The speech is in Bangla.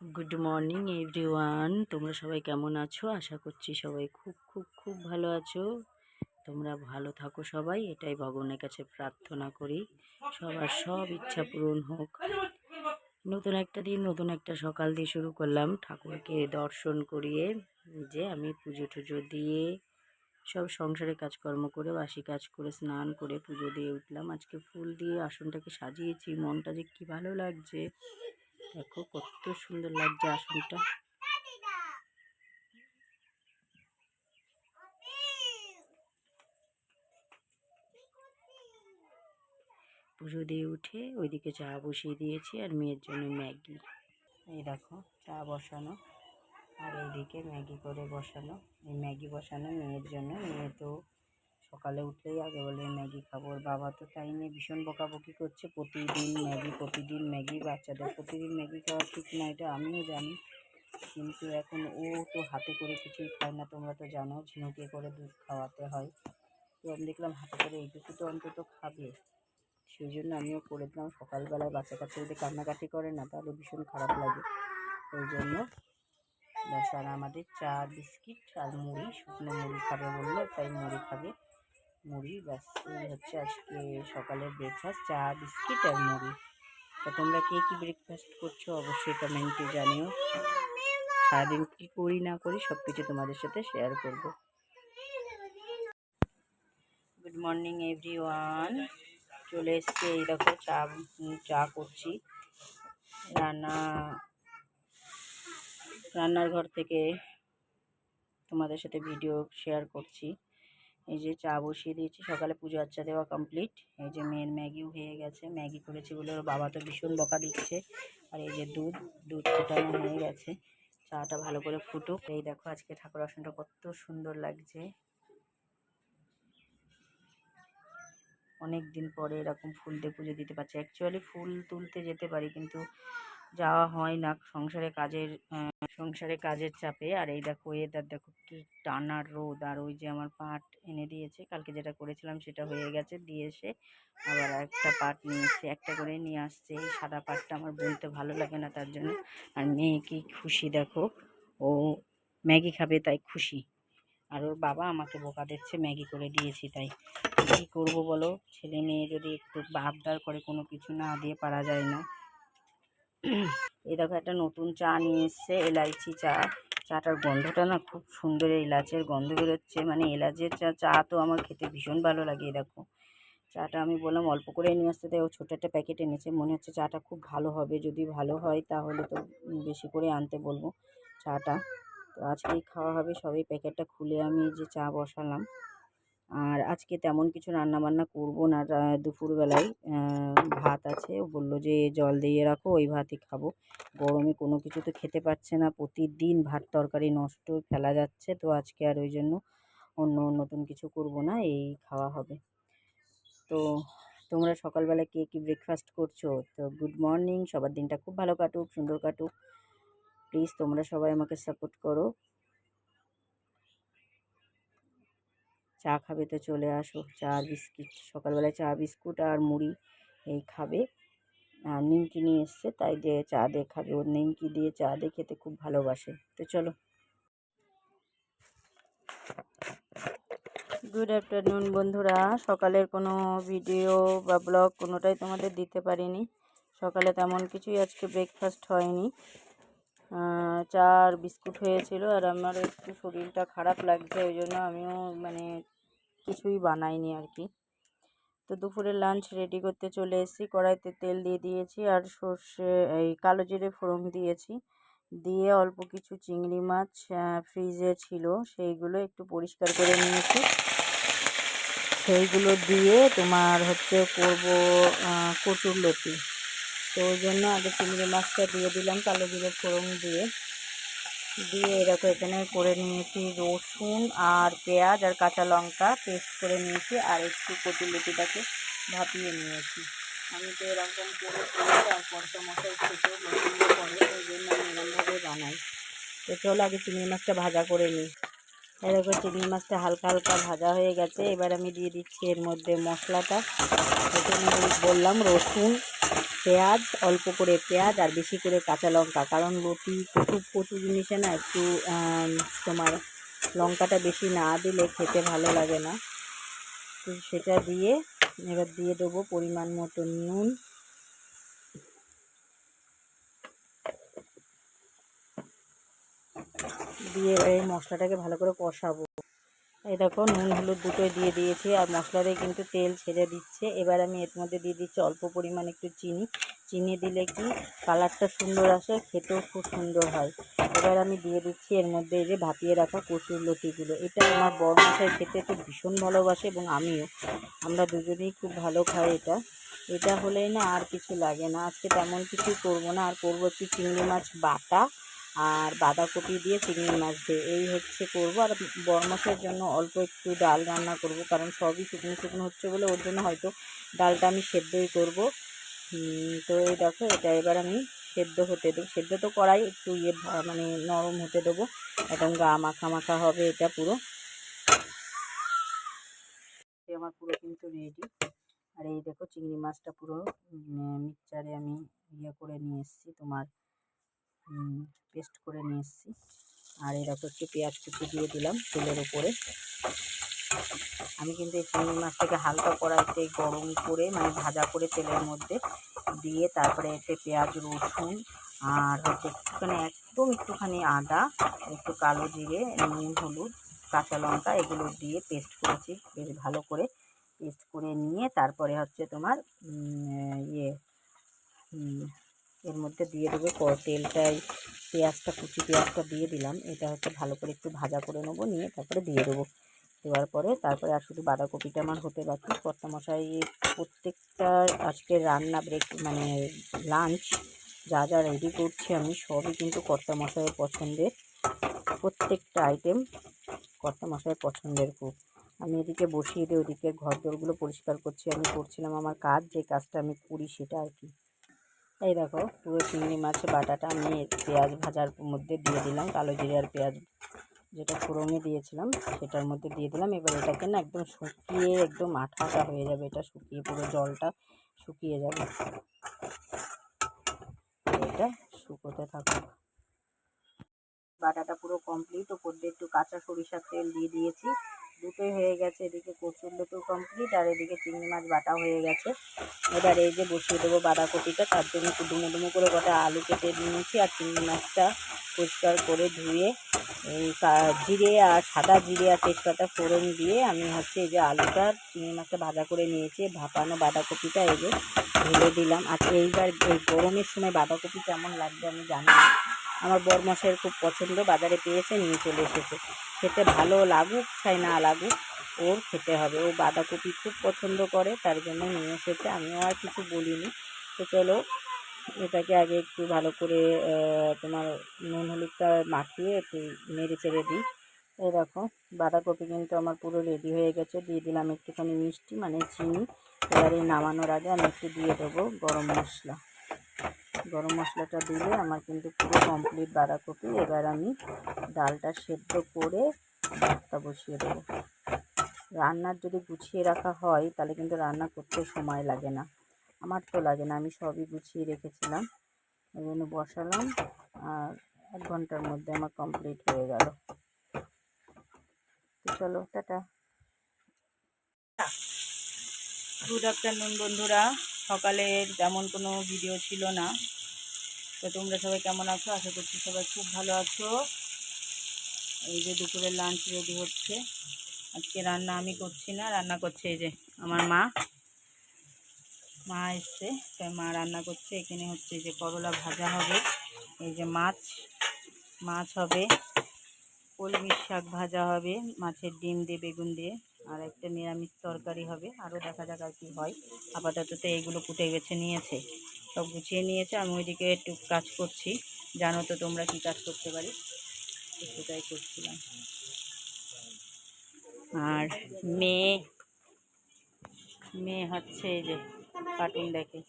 গুড মর্নিং এভরিওয়ান তোমরা সবাই কেমন আছো? আশা করছি সবাই খুব খুব খুব ভালো আছো। তোমরা ভালো থাকো সবাই। এটাই ভগবানের কাছে প্রার্থনা করি। সবার সব ইচ্ছা পূরণ হোক। নতুন একটা দিন, নতুন একটা সকাল দিয়ে শুরু করলাম। ঠাকুরকে দর্শন করিয়ে যে আমি পুজো টুজো দিয়ে সব সংসারে কাজকর্ম করে, বাসি কাজ করে, স্নান করে, পুজো দিয়ে উঠলাম। আজকে ফুল দিয়ে আসনটাকে সাজিয়েছি। মনটা যে কী ভালো লাগছে। দেখো কত সুন্দর লাগছে আসনটা। পুজো দিয়ে উঠে ওইদিকে চা বসিয়ে দিয়েছি আর মেয়ের জন্য ম্যাগি। এই দেখো চা বসানো আর এইদিকে ম্যাগি করে বসানো। এই ম্যাগি বসানো মেয়ের জন্য, মেয়ে তো সকালে উঠলেই আগে বলে ম্যাগি খাব। ওর বাবা তো তাই নিয়ে ভীষণ বকাবকি করছে। প্রতিদিন ম্যাগি প্রতিদিন ম্যাগি, বাচ্চাদের প্রতিদিন ম্যাগি খাওয়া ঠিক না এটা আমিও জানি। কিন্তু এখন ও তো হাতে করে কিছুই খায় না, তোমরা তো জানো, ঝিনুকে করে দুধ খাওয়াতে হয়। তো আমি দেখলাম হাতে করে এইটুকু তো অন্তত খাবে। সেই জন্য আমিও করে দিলাম। সকালবেলায় বাচ্চা কাচ্চা যদি কান্নাকাটি করে না, তাহলে ভীষণ খারাপ লাগে। ওই জন্য ব্যাস আমাদের চা, বিস্কিট আর মুড়ি, শুকনো মুড়ি খাবে বলল, তাই মুড়ি খাবে। মুড়ি, ব্যাস, এই হচ্ছে আজকে সকালের ব্রেকফাস্ট চা, বিস্কিট আর মুড়ি। তা তোমরা কে কী ব্রেকফাস্ট করছ অবশ্যই কমেন্টে জানিও। সারাদিন কী করি না করি সব কিছু তোমাদের সাথে শেয়ার করব। গুড মর্নিং এভরিওয়ান চলে এসছে এই চা চা করছি। রান্না, রান্নার ঘর থেকে তোমাদের সাথে ভিডিও শেয়ার করছি। এই যে চা বসিয়ে দিয়েছি, সকালে পুজো আচ্চা দেওয়া কমপ্লিট এই যে মেয়ের ম্যাগিও হয়ে গেছে, ম্যাগি করেছি বলে ওর বাবা তো ভীষণ বকা দিচ্ছে। আর এই যে দুধ দুধ ফোটানো হয়ে গেছে। চাটা ভালো করে ফুটুক। এই দেখো আজকে ঠাকুর আসনটা কত সুন্দর লাগছে। অনেক দিন পরে এরকম ফুল দিয়ে পুজো দিতে পারছি। অ্যাকচুয়ালি ফুল তুলতে যেতে পারি, কিন্তু যাওয়া হয় না। সংসারে কাজের সংসারে কাজের চাপে। আর এই দেখো এদার দেখো কি টানার রোদ। আর ওই যে আমার পাট এনে দিয়েছে, কালকে যেটা করেছিলাম সেটা হয়ে গেছে, দিয়ে এসে আবার একটা পাট নিয়ে এসে, একটা করে নিয়ে আসছে। এই সাদা পাটটা আমার বলতে ভালো লাগে না তার জন্য। আর মেয়ে কি খুশি দেখো, ও ম্যাগি খাবে তাই খুশি। আর ওর বাবা আমাকে বোকা দিচ্ছে ম্যাগি করে দিয়েছি তাই। কী করব বলো? ছেলে মেয়ে যদি একটু আবদার করে কোনো কিছু না দিয়ে পারা যায় না। এই দেখো, একটা নতুন চা নিয়ে এসছে, এলাইচি চা। চাটার গন্ধটা না খুব সুন্দর এলাচের গন্ধ বেরোচ্ছে। মানে এলাচের চা চা তো আমার খেতে ভীষণ ভালো লাগে দেখো। চাটা আমি বললাম অল্প করে নিয়ে আসতে, তাই ও ছোটো একটা প্যাকেট এনেছে। মনে হচ্ছে চাটা খুব ভালো হবে, যদি ভালো হয় তাহলে তো বেশি করে আনতে বলব চাটা। তো আজকেই খাওয়া হবে সবই প্যাকেটটা খুলে আমি যে চা বসালাম। আর আজকে তেমন কিছু রান্না বান্না করব না। দুপুরবেলায় ভাত আছে। ও বলল যে, জল দিয়ে রাখো, ওই ভাতই খাব। গরমে কোনো কিছু তো খেতে পারছে না। প্রতিদিন ভাত তরকারি নষ্ট ফেলা যাচ্ছে। তো আজকে আর ওই জন্য অন্য নতুন কিছু করব না, এই খাওয়া হবে। তো তোমরা সকালবেলা কে কী ব্রেকফাস্ট করছ? তো গুড মর্নিং সবার দিনটা খুব ভালো কাটুক, সুন্দর কাটুক। প্লিজ তোমরা সবাই আমাকে সাপোর্ট করো। চা খাবে তো চলে আসো চা, বিস্কিট, সকালবেলায় চা, বিস্কুট আর মুড়ি এই খাবে। আর নিমকি নিয়ে এসছে, তাই দিয়ে চা দিয়ে খাবে। ওর নিমকি দিয়ে চা দিয়ে খেতে খুব ভালোবাসে। তো চলো। গুড আফটারনুন বন্ধুরা। সকালের কোনো ভিডিও বা ব্লগ কোনোটাই তোমাদের দিতে পারিনি। সকালে তেমন কিছুই আজকে ব্রেকফাস্ট হয়নি। চা আর বিস্কুট হয়েছিল আর আমার একটু শরীরটা খারাপ লাগছে, ওই জন্য আমিও মানে কিছুই বানাইনি আর কি। তো দুপুরে লাঞ্চ রেডি করতে চলে এসেছি, কড়াইতে তেল দিয়ে দিয়েছি আর সর্ষে, এই কালো জিরে ফোড়ন দিয়েছি। দিয়ে অল্প কিছু চিংড়ি মাছ ফ্রিজে ছিল, সেইগুলো একটু পরিষ্কার করে নিয়েছি। সেইগুলো দিয়ে তোমার হচ্ছে করব কচুর লতি। তো ওই জন্য আগে চিংড়ি মাছটা দিয়ে দিলাম কালো জিরে ফোড়ন দিয়ে। দিয়ে এরকম এখানে করে নিয়েছি রসুন আর পেঁয়াজ আর কাঁচা লঙ্কা পেস্ট করে নিয়েছি আর একটু কচুলুটিটাকে ভাপিয়ে নিয়েছি। আমি তো এরকম করে পরশা মশাই খেতেও পছন্দ করে, ওই জন্য আমি এরকমভাবে বানাই। তো চলো আগে চিংড়ি মাছটা ভাজা করে নিই। এরকম চিংড়ি মাছটা হালকা হালকা ভাজা হয়ে গেছে। এবার আমি দিয়ে দিচ্ছি এর মধ্যে মশলাটা। এখানে বললাম রসুন, পেঁয়াজ, অল্প করে পেঁয়াজ আর বেশি করে কাঁচা লঙ্কা। কারণ রুটি কচু কচু জিনিসে না একটু তোমার লঙ্কাটা বেশি না দিলে খেতে ভালো লাগে না। তো সেটা দিয়ে এবার দিয়ে দেবো পরিমাণ মতো নুন। দিয়ে এই মশলাটাকে ভালো করে কষাবো। এই দেখো, নুন, হলুদ দুটোই দিয়ে দিয়েছি। আর মশলাতে কিন্তু তেল ছেড়ে দিচ্ছে। এবার আমি এর মধ্যে দিয়ে দিচ্ছি অল্প পরিমাণ একটু চিনি। চিনি দিলে কি কালারটা সুন্দর আসে, খেতেও খুব সুন্দর হয়। এবার আমি দিয়ে দিচ্ছি এর মধ্যে এই যে ভাপিয়ে রাখা কচুর লতিগুলো। এটা আমার বড় মশাই খেতে তো ভীষণ ভালোবাসে এবং আমিও। আমরা দুজনেই খুব ভালো খাই এটা। এটা হলেই না আর কিছু লাগে না। আজকে তেমন কিছু করব না। আর করব একটু চিংড়ি মাছ বাটা। আর বাঁধাকপি দিয়ে চিংড়ি মাছ দিয়ে। এই হচ্ছে করব। আর বরমাসের জন্য অল্প একটু ডাল রান্না করব, কারণ সবই শুকনো শুকনো হচ্ছে বলে ওর জন্য হয়তো ডালটা আমি সেদ্ধই করব। তো এই দেখো, এটা এবার আমি সেদ্ধ হতে দেবো। সেদ্ধ তো করাই একটু ইয়ে মানে নরম হতে দেবো। একদম গা মাখা মাখা হবে এটা পুরো। আমার পুরো কিন্তু রেডি আর এই দেখো, চিংড়ি মাছটা পুরো মিক্সচারে আমি ইয়ে করে নিয়ে এসেছি তোমার। পেস্ট করে নিয়ে এসেছি। আর এরকম একটু পেঁয়াজ কুচি দিয়ে দিলাম তেলের উপরে আমি কিন্তু এই চিংড়ি মাছটাকে হালকা কড়াইতে গরম করে মানে ভাজা করে তেলের মধ্যে দিয়ে তারপরে এতে পেঁয়াজ, রসুন আর হচ্ছে একটুখানি, একদম একটুখানি আদা, একটু কালো জিরে, নুন, হলুদ, কাঁচা লঙ্কা এগুলো দিয়ে পেস্ট করেছি বেশ ভালো করে। পেস্ট করে নিয়ে তারপরে হচ্ছে তোমার ইয়ে এর মধ্যে দিয়ে দেবো তেলটাই পেঁয়াজটা, কুচি পেঁয়াজটা দিয়ে দিলাম। এটা হচ্ছে ভালো করে একটু ভাজা করে নেব, নিয়ে তারপরে দিয়ে দেবো। দেওয়ার পরে তারপরে আর শুধু বাঁধাকপিটা আমার হতে বাকি। কর্তা মশাই প্রত্যেকটা আজকে রান্না ব্রেক মানে লাঞ্চ যা যা রেডি করছি আমি, সবই কিন্তু কর্তা মশাইয়ের পছন্দের। প্রত্যেকটা আইটেম কর্তা মশাইয়ের পছন্দের খুব। আমি এদিকে বসিয়ে দিয়ে ওদিকে ঘর দোরগুলো পরিষ্কার করছি। আমি করছিলাম আমার কাজ, যে কাজটা আমি করি সেটা আর কি। এই দেখো, পুরো চিংড়ি মাছ বাটাটা আমি পেঁয়াজ ভাজার মধ্যে দিয়ে দিলাম, কালো জিরে আর পেঁয়াজ যেটা ফোড়নে দিয়েছিলাম, সেটার মধ্যে দিয়ে দিলাম। এবার এটাকে না একদম শুকিয়ে, একদম আঠা আঠা হয়ে যাবে, এটা শুকিয়ে পুরো জলটা শুকিয়ে যাবে। এটা শুকোতে থাকুক। বাটাটা পুরো কমপ্লিট ওপর দিয়ে একটু কাঁচা সরিষার তেল দিয়ে দিয়েছি। দুটোই হয়ে গেছে, এদিকে কচুর লুটো কমপ্লিট আর এদিকে চিংড়ি মাছ বাটা হয়ে গেছে। এবার এই যে বসিয়ে দেবো বাঁধাকপিটা, তার জন্য একটু ডুমো ডুমো করে কটা আলু কেটে নিয়েছি আর চিংড়ি মাছটা পরিষ্কার করে ধুয়ে জিরে আর সাদা জিরে আর তেজপাতা ফোড়ন দিয়ে আমি হচ্ছে এই যে আলুটা চিংড়ি মাছটা ভাজা করে নিয়েছি, ভাপানো বাঁধাকপিটা এই যে ঢেলে দিলাম। আর এইবার এই গরমের সময় বাঁধাকপি কেমন লাগবে আমি জানি না। আমার বরমশাইয়ের খুব পছন্দ, বাজারে পেয়েছে, নিয়ে চলে এসেছে। খেতে ভালো লাগুক চাই না লাগুক, ওর খেতে হবে। ও বাঁধাকপি খুব পছন্দ করে, তার জন্য নিয়ে এসেছে। আমিও আর কিছু বলিনি। তো চলো, এটাকে আগে একটু ভালো করে তোমার নুন হলুদটা মাখিয়ে একটু নেড়ে চেড়ে দিই। এই দেখো, বাঁধাকপি কিন্তু আমার পুরো রেডি হয়ে গেছে। দিয়ে দিলাম একটুখানি মিষ্টি মানে চিনি। এবারে নামানোর আগে আমি একটু দিয়ে দেবো গরম মশলা। গরম মশলাটা দিলে আমার কিন্তু পুরো কমপ্লিট বাঁধাকপি। এবার আমি ডালটা সেদ্ধ করে ভাতটা বসিয়ে দেবো। রান্নার যদি গুছিয়ে রাখা হয়, তাহলে কিন্তু রান্না করতে সময় লাগে না। আমার তো লাগে না, আমি সবই গুছিয়ে রেখেছিলাম। ওই জন্য বসালাম আর এক ঘণ্টার মধ্যে আমার কমপ্লিট হয়ে গেল। তো চলো, টাটা। গুড আফটারনুন বন্ধুরা। সকালের তেমন কোনো ভিডিও ছিল না। তো তোমরা সবাই কেমন আছো? আশা করছি সবাই খুব ভালো আছো। এই যে দুপুরের লাঞ্চ রেডি হচ্ছে। আজকে রান্না আমি করছি না, রান্না করছে এই যে আমার মা। মা এসছে তাই মা রান্না করছে। এখানে হচ্ছে যে করলা ভাজা হবে, এই যে মাছ মাছ হবে কলমির শাক ভাজা হবে, মাছের ডিম দিয়ে, বেগুন দিয়ে। আর একটা নিরামিষ তরকারি হবে। আরও দেখা যাক আর কি হয়। আপাতত তো এইগুলো কুটে গেছে নিয়েছে। সব গুছিয়ে নিয়েছে। আমি ওইদিকে একটু কাজ করছি। জানো তো তোমরা কি কাজ করতে পারি? সেটাই করছিলাম। আর মেয়ে মেয়ে হচ্ছে এই যে কার্টুন দেখে।